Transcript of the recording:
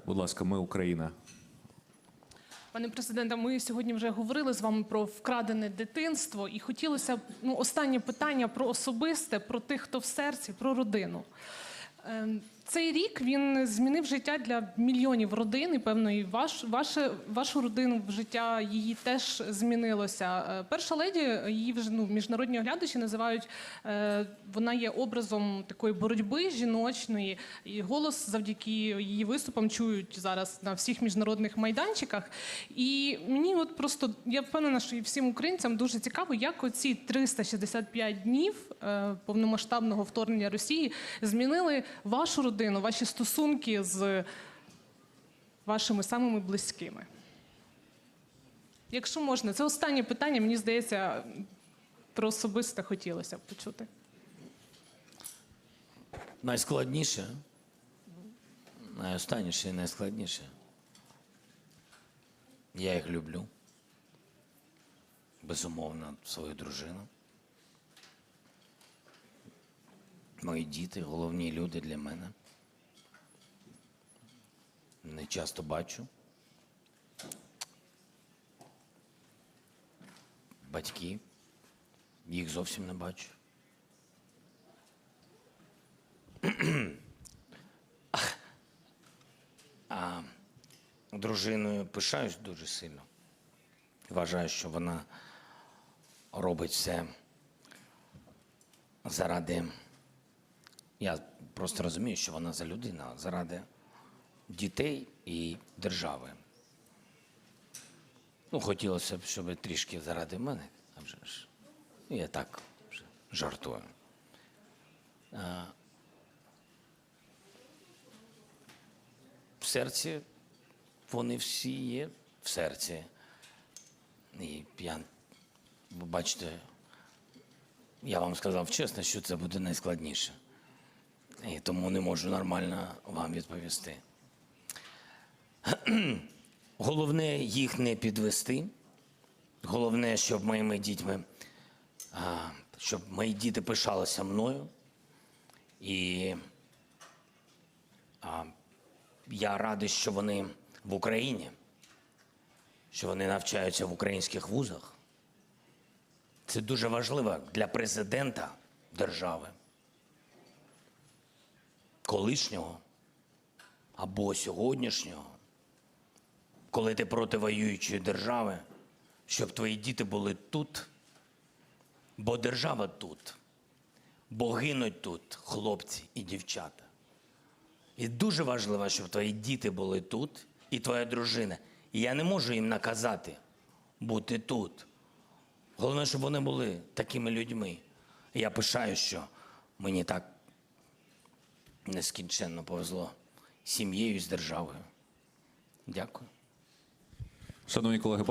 Так, будь ласка, ми Україна. Пане президенте, ми сьогодні вже говорили з вами про вкрадене дитинство, і хотілося б ну, останнє питання про особисте, про тих, хто в серці, про родину. Цей рік він змінив життя для мільйонів родин, і певно, і ваш, ваше, вашу родину в життя її теж змінилося. Е, Перша леді, її вже ну, міжнародні оглядачі називають, е, вона є образом такої боротьби жіночної, і голос завдяки її виступам чують зараз на всіх міжнародних майданчиках. І мені от просто я впевнена, що і всім українцям дуже цікаво, як оці 365 днів е, повномасштабного вторгнення Росії змінили вашу родину, ваші стосунки з вашими самими близькими. Якщо можна, це останнє питання, мені здається, про особисте хотілося б почути. Найскладніше, найостанніше і найскладніше. Я їх люблю. Безумовно, свою дружину. Мої діти головні люди для мене. Не часто бачу. Батьки. Їх зовсім не бачу. А дружиною пишаюсь дуже сильно. Вважаю, що вона робить все заради. Я просто розумію, що вона за людина, заради дітей і держави. Ну, хотілося б, щоб трішки заради мене, а вже ж. Ну, Я так вже жартую. в серці, вони всі є в серці. І я, бачите, я вам сказав чесно, що це буде найскладніше. І тому не можу нормально вам відповісти. Головне їх не підвести. Головне, щоб моїми дітьми, щоб мої діти пишалися мною. І я радий, що вони в Україні, що вони навчаються в українських вузах. Це дуже важливо для президента держави, колишнього або сьогоднішнього, коли ти проти воюючої держави, щоб твої діти були тут, бо держава тут, бо гинуть тут хлопці і дівчата. І дуже важливо, щоб твої діти були тут і твоя дружина. І я не можу їм наказати бути тут. Головне, щоб вони були такими людьми. І я пишаю, що мені так нескінченно повезло сім'єю з державою. Дякую. Шановні колеги,